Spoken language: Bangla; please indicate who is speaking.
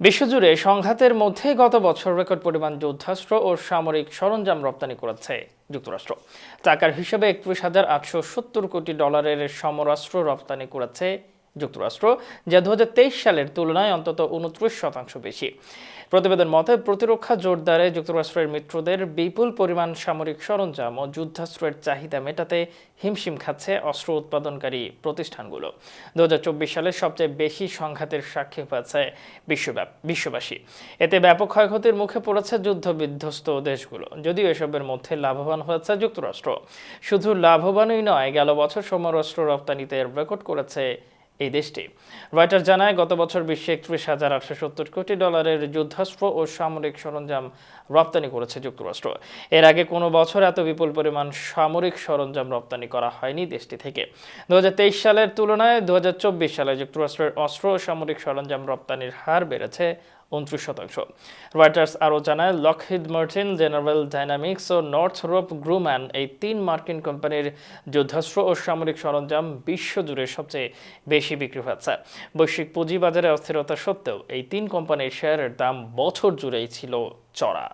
Speaker 1: বিশ্বজুড়ে সংঘাতের মধ্যে গত বছর রেকর্ড পরিমাণ যুদ্ধাস্ত্র ও সামরিক সরঞ্জাম রপ্তানি করেছে যুক্তরাষ্ট্র। টাকার হিসেবে একত্রিশ হাজার আটশো সত্তর কোটি ডলারের সমরাস্ত্র রপ্তানি করেছে যুক্তরাষ্ট্র, যা দু হাজার তেইশ সালের তুলনায় অন্তত উনত্রিশ শতাংশ বেশি। প্রতিবেদন মতে, প্রতিরক্ষা জোরদারে যুক্তরাষ্ট্রের মিত্রদের বিপুল পরিমাণ সামরিক সরঞ্জাম ও যুদ্ধাস্ত্রের চাহিদা মেটাতে হিমশিম খাচ্ছে অস্ত্র উৎপাদনকারী প্রতিষ্ঠানগুলো। দু সালে সবচেয়ে বেশি সংঘাতের সাক্ষী বিশ্বব্যাপ, বিশ্ববাসী। এতে ব্যাপক ক্ষয়ক্ষতির মুখে পড়েছে যুদ্ধবিধ্বস্ত দেশগুলো। যদিও এসবের মধ্যে লাভবান হয়েছে যুক্তরাষ্ট্র। শুধু লাভবানই নয়, গেল বছর সমরাস্ত্র রপ্তানিতে রেকর্ড করেছে এই দেশটি। রয়টার জানায়, গত বছর বিশ্বে একত্রিশ হাজার আটশো কোটি ডলারের যুদ্ধাস্ত্র ও সামরিক সরঞ্জাম রপ্তানি করেছে যুক্তরাষ্ট্র। এর আগে কোনো বছর এত বিপুল পরিমাণ সামরিক সরঞ্জাম রপ্তানি করা হয়নি দেশটি থেকে। দু হাজার তেইশ সালের তুলনায় দু হাজার চব্বিশ সালে যুক্তরাষ্ট্রের অস্ত্র ও সামরিক সরঞ্জাম রপ্তানির হার বেড়েছে উনত্রিশ শতাংশ। রয়টার্স আরও জানায়, লকহিড মার্টিন, জেনারেল ডাইনামিক্স ও নর্থ রোপ গ্রুম্যান এই তিন মার্কিন কোম্পানির যুদ্ধাস্ত্র ও সামরিক সরঞ্জাম বিশ্বজুড়ে সবচেয়ে বেশি বিক্রি হচ্ছে বৈশ্বিক পুঁজিবাজারে অস্থিরতা সত্ত্বেও এই তিন কোম্পানির শেয়ারের দাম বছর জুড়েই ছিল চড়া।